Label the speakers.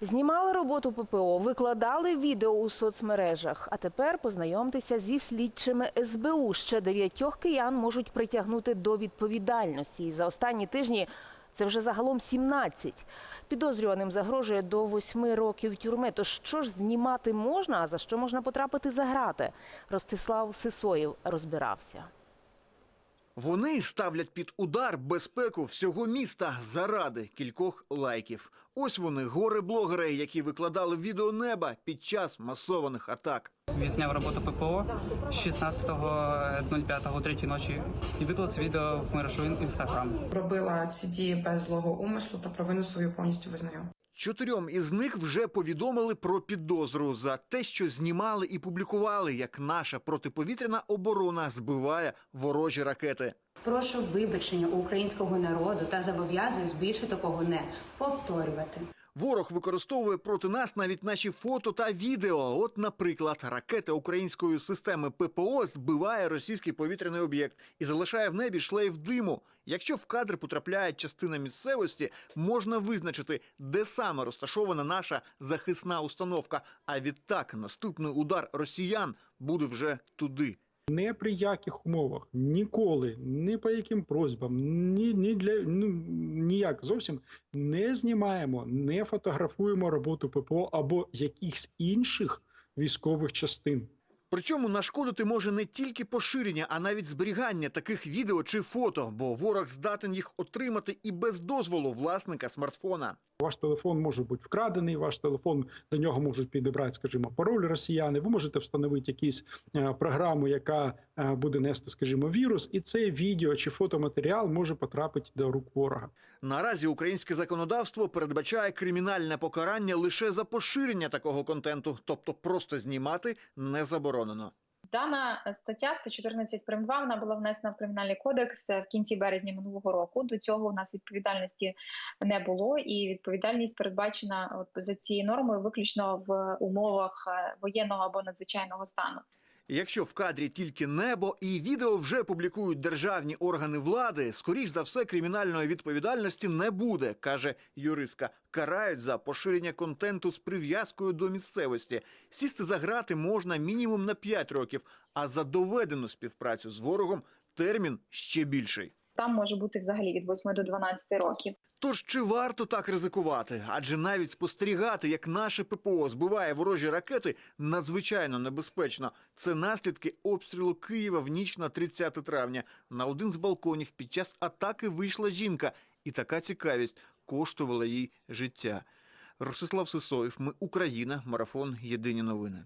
Speaker 1: Знімали роботу ППО, викладали відео у соцмережах. А тепер познайомтеся зі слідчими СБУ. Ще дев'ятьох киян можуть притягнути до відповідальності. І за останні тижні це вже загалом 17. Підозрюваним загрожує до восьми років тюрми. То що ж знімати можна, а за що можна потрапити за грати? Ростислав Сисоєв розбирався.
Speaker 2: Вони ставлять під удар безпеку всього міста заради кількох лайків. Ось вони, горе-блогери, які викладали відео неба під час масованих атак.
Speaker 3: Відзняв роботу ППО 16.05 о 3 ночі і виклав це відео в мережу інстаграм.
Speaker 4: робила ці дії без злого умислу та провину свою повністю визнаю.
Speaker 2: Чотирьом із них вже повідомили про підозру за те, що знімали і публікували, як наша протиповітряна оборона збиває ворожі ракети.
Speaker 5: Прошу вибачення у українського народу та зобов'язую більше такого не повторювати.
Speaker 2: Ворог використовує проти нас навіть наші фото та відео. От, наприклад, ракета української системи ППО збиває російський повітряний об'єкт і залишає в небі шлейф диму. Якщо в кадр потрапляє частина місцевості, можна визначити, де саме розташована наша захисна установка. А відтак наступний удар росіян буде вже туди.
Speaker 6: Не при яких умовах, ніколи, ні по яким просьбам, ні, ні для ну ніяк зовсім не знімаємо, не фотографуємо роботу ППО або якихось інших військових частин.
Speaker 2: Причому нашкодити може не тільки поширення, а навіть зберігання таких відео чи фото, бо ворог здатен їх отримати і без дозволу власника смартфона.
Speaker 6: Ваш телефон може бути вкрадений, ваш телефон до нього можуть підібрати, скажімо, пароль росіяни. Ви можете встановити якусь е, програму, яка е, буде нести, скажімо, вірус, і це відео чи фотоматеріал може потрапити до рук ворога.
Speaker 2: Наразі українське законодавство передбачає кримінальне покарання лише за поширення такого контенту, тобто просто знімати не заборонено.
Speaker 7: Дана стаття 114 прим. 2, вона була внесена в кримінальний кодекс в кінці березня минулого року. До цього у нас відповідальності не було, і відповідальність передбачена от за цією нормою виключно в умовах е, воєнного або надзвичайного стану.
Speaker 2: Якщо в кадрі тільки небо і відео вже публікують державні органи влади, скоріш за все кримінальної відповідальності не буде, каже юристка. Карають за поширення контенту з прив'язкою до місцевості. Сісти за грати можна мінімум на 5 років, а за доведену співпрацю з ворогом термін ще більший.
Speaker 7: Там може бути взагалі від 8 до 12 років.
Speaker 2: Тож чи варто так ризикувати? Адже навіть спостерігати, як наше ППО збиває ворожі ракети, надзвичайно небезпечно. Це наслідки обстрілу Києва в ніч на 30 травня. На один з балконів під час атаки вийшла жінка, і така цікавість коштувала їй життя. Ростислав Сисоєв, ми Україна, марафон Єдині новини.